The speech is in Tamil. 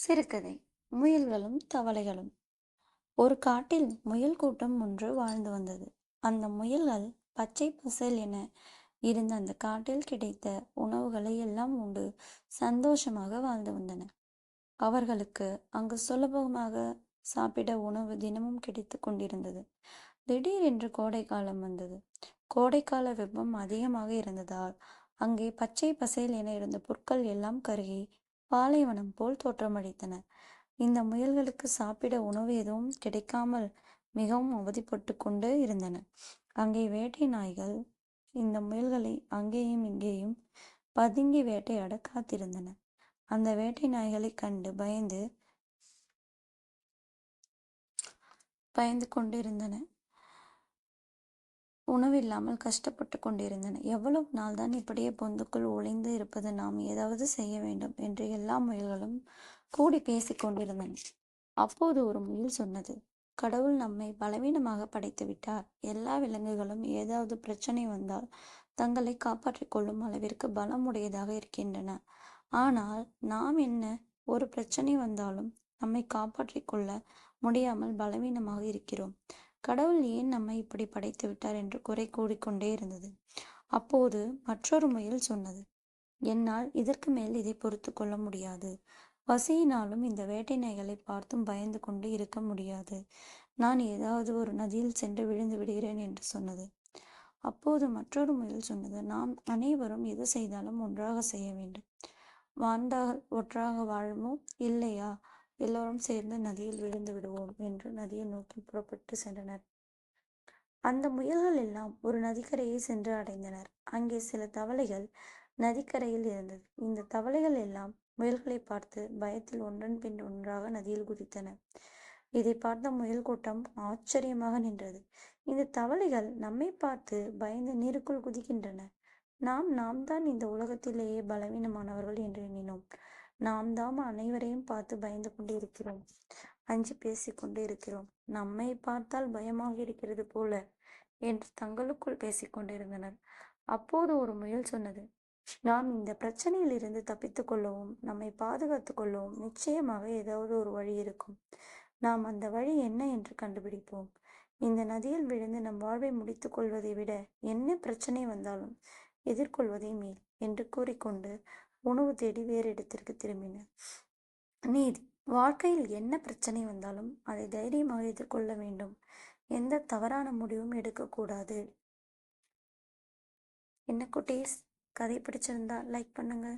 சிறுகதை. முயல்களும் தவளைகளும். ஒரு காட்டில் முயல் கூட்டம் ஒன்று வாழ்ந்து வந்தது. அந்த முயல்கள் பச்சை பசேல் என இருந்த அந்த காட்டில் கிடைத்த உணவுகளை எல்லாம் உண்டு சந்தோஷமாக வாழ்ந்து வந்தன. அவர்களுக்கு அங்கு சுலபமாக சாப்பிட உணவு தினமும் கிடைத்து கொண்டிருந்தது. திடீரென்று கோடை காலம் வந்தது. கோடைக்கால வெப்பம் அதிகமாக இருந்ததால் அங்கே பச்சை பசேல் என இருந்த புற்கள் எல்லாம் கருகி பாலைவனம் போல் தோற்றமளித்தன. இந்த முயல்களுக்கு சாப்பிட உணவு எதுவும் கிடைக்காமல் மிகவும் அவதிப்பட்டு கொண்டு இருந்தன. அங்கே வேட்டை நாய்கள் இந்த முயல்களை அங்கேயும் இங்கேயும் பதுங்கி வேட்டையாட காத்திருந்தன. அந்த வேட்டை நாய்களை கண்டு பயந்து பயந்து கொண்டிருந்தன. உணவில்லாமல் கஷ்டப்பட்டு கொண்டிருந்தன. எவ்வளவு நாள்தான் இப்படியே பொந்துக்குள் ஒளிந்து இருப்பது நாம் ஏதாவது செய்ய வேண்டும் என்று எல்லா முயல்களும் கூடி பேசிக் கொண்டிருந்தன. அப்போது ஒரு முயல் சொன்னது கடவுள் நம்மை பலவீனமாக படைத்து விட்டார். எல்லா விலங்குகளும் ஏதாவது பிரச்சனை வந்தால் தங்களை காப்பாற்றிக் கொள்ளும் அளவிற்கு பலம் உடையதாக இருக்கின்றன. ஆனால் நாம் என்ன ஒரு பிரச்சனை வந்தாலும் நம்மை காப்பாற்றிக் கொள்ள முடியாமல் பலவீனமாக இருக்கிறோம். கடவுள் ஏன் நம்மை இப்படி படைத்து விட்டார் என்று குறை கூறிக்கொண்டே இருந்தது. அப்போது மற்றொரு முயல் சொன்னது என்னால் இதற்கு மேல் இதை பொறுத்து கொள்ள முடியாது. பசியினாலும் இந்த வேட்டை நாய்களை பார்த்தும் பயந்து கொண்டு இருக்க முடியாது. நான் ஏதாவது ஒரு நதியில் சென்று விழுந்து விடுகிறேன் என்று சொன்னது. அப்போது மற்றொரு முயல் சொன்னது நாம் அனைவரும் எது செய்தாலும் ஒன்றாக செய்ய வேண்டும். வாழ்ந்தால் ஒன்றாக வாழ்மோ? இல்லையா? எல்லோரும் சேர்ந்து நதியில் விழுந்து விடுவோம் என்று நதியை நோக்கி புறப்பட்டு சென்றனர். அந்த முயல்கள் எல்லாம் ஒரு நதிக்கரையை சென்று அடைந்தனர். அங்கே சில தவளைகள் நதிக்கரையில் இருந்தது. இந்த தவளைகள் எல்லாம் முயல்களை பார்த்து பயத்தில் ஒன்றன் பின் ஒன்றாக நதியில் குதித்தன. இதை பார்த்த முயல் கூட்டம் ஆச்சரியமாக நின்றது. இந்த தவளைகள் நம்மை பார்த்து பயந்து நீருக்குள் குதிக்கின்றன. நாம் நாம் தான் இந்த உலகத்திலேயே பலவீனமானவர்கள் என்று எண்ணினோம். நாம் தாம் அனைவரையும் பார்த்து பயந்து கொண்டு இருக்கிறோம் அஞ்சு பேசிக்கொண்டு இருக்கிறோம். நம்மை பார்த்தால் பயமாக இருக்கிறது போல என்று தங்களுக்குள் பேசிக்கொண்டிருந்தனர் அப்போது ஒரு முயல் சொன்னது நாம் இந்த பிரச்சனையில் இருந்து தப்பித்துக் கொள்ளவும் நம்மை பாதுகாத்துக் கொள்ளவும் நிச்சயமாக ஏதாவது ஒரு வழி இருக்கும். நாம் அந்த வழி என்ன என்று கண்டுபிடிப்போம். இந்த நதியில் விழுந்து நம் வாழ்வை முடித்துக் கொள்வதை விட என்ன பிரச்சனை வந்தாலும் எதிர்கொள்வதே மேல் என்று கூறிக்கொண்டு உணவு தேடி வேறு இடத்திற்கு திரும்பின. நீதி வாழ்க்கையில் என்ன பிரச்சனை வந்தாலும் அதை தைரியமாக எதிர்கொள்ள வேண்டும். எந்த தவறான முடிவும் எடுக்கக்கூடாது என்ன குட்டீஸ்? கதை பிடிச்சிருந்தா லைக் பண்ணுங்க.